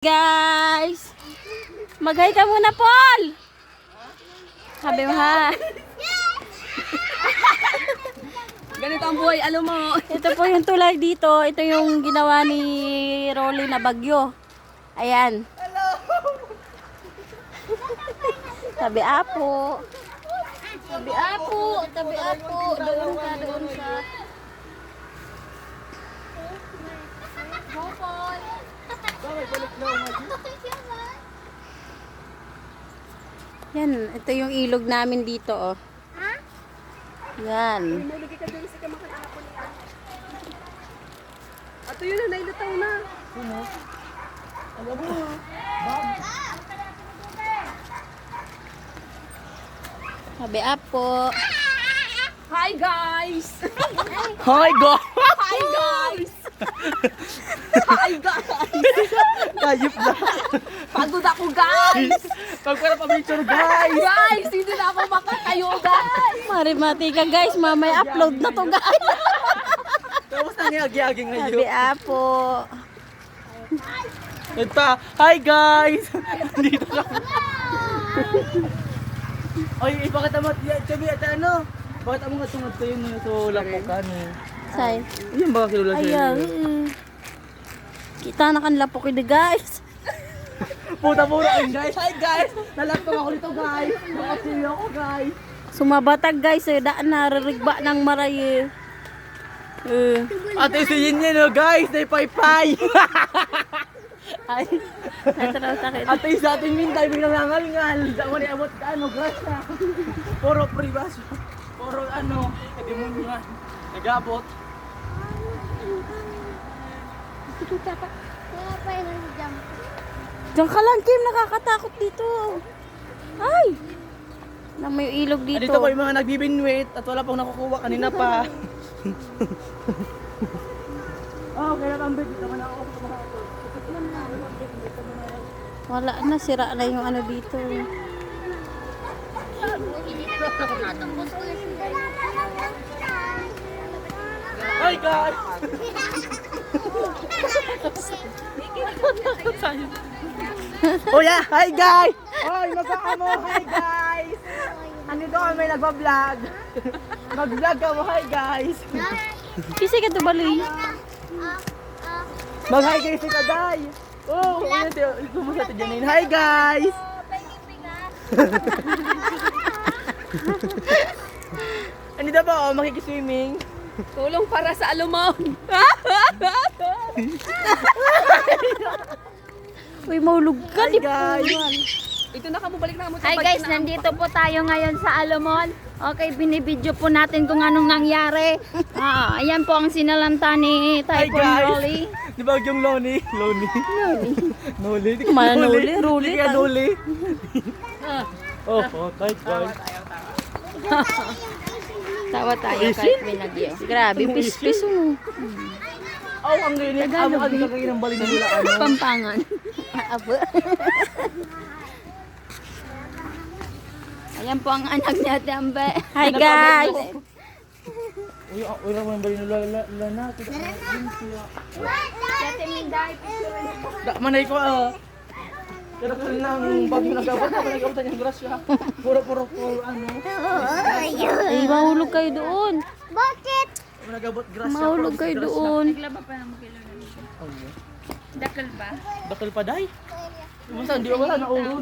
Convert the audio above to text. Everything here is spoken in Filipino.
Guys! Mag-hi ka muna, Paul! Sabi mo ha. Ganito ang buhay, alam mo. Ito po yung tulay dito. Ito yung ginawa ni Rolly na bagyo. Ayan. Sabi apo. Sabi apo. Sabi apo. Doon ka. Yan, ito yung ilog namin dito, oh. Yan. Muligi ka dun sa kamakakala ko niya. Ato yun na, nailutaw na. Sabi apo. Hi guys! Hi, go! Hi guys! Hi guys! Kayop na. Pagod ako guys! Pagpara pa picture, guys! Guys, hindi na ako makatayo guys! Marimati ka guys, mamay upload na to guys. Tapos nangyagi-agi Sabi ngayon. apo. At pa, hi guys! Dito ka. Oy, ipakita mo, sabi at ano? Bakit mo nga tungod kayo nung so lapukan eh? Say. Yan ba kilula Ayan. sa'yo? mm. Kita na kanila po kayo guys. Puta pura kayo guys! Hi guys! Nalaptong ako dito guys! Nakasili ako guys! Sumabatag guys, eh, daan na ririgba ng maray eh. Eh. Ate si Yin yan oh guys! Day pay-pay! Ay, ito na sakit. Ate sa ating mintay biglang nangalngal! Dama ni abot ka ano, grasya! Puro pribas! Puro ano, hindi mo nga nag-abot. Diyan ka lang, Kim. Nakakatakot dito. Ay! Na may ilog dito. Dito po yung mga nagbibinwit at wala pang nakukuha kanina pa. oh, kaya tambit. Dito man ako. Wala na, sira na yung ano dito. Hi guys! oh yeah, hi guys! Oy, magkakamo, hi guys! Andito kami nagpa-vlog. Mag-vlog ka mo, hi guys! Kasi ka to baloy. Mag-hi kayo si Kaday! Oh, ano ito? Kumusta ito Janine? Hi guys! Andito po, oh, makikiswimming. Tulong para sa alumon! Uy, maulog ka. Hi Di guys! Ito na kamubalik na mo. Hi guys, nandito po tayo ngayon sa Alomon. Okay, binibidyo po natin kung anong nangyari. Ah, ayan po ang sinalanta ni Hi Typhoon guys! Rolly. Di ba yung Loni? Loni? Noli? Manoli, Noli? Ruli, Di ka Noli? Oh, oh, tight guys. Tawa tayo kahit may nagyo. Grabe, pis-pis mo. Oh, ang ginit. Amo ang kagay ng balin nila ano. Pampangan. Abo. Ayan po ang anak niya, Tembe. Hi guys. Uy, ah, uy, lang yung balin nila la la na. Da manay ko ah. Pero ko lang bag mo nagabot ako nagabot yung grasya. Puro puro puro ano. Ay, mahulog kayo doon. Nagabot grasya. Mahulog kayo doon. Naglaba pa ng kilo na dito. Dakal ba? Bakal pa day. Masa di wala na ulo.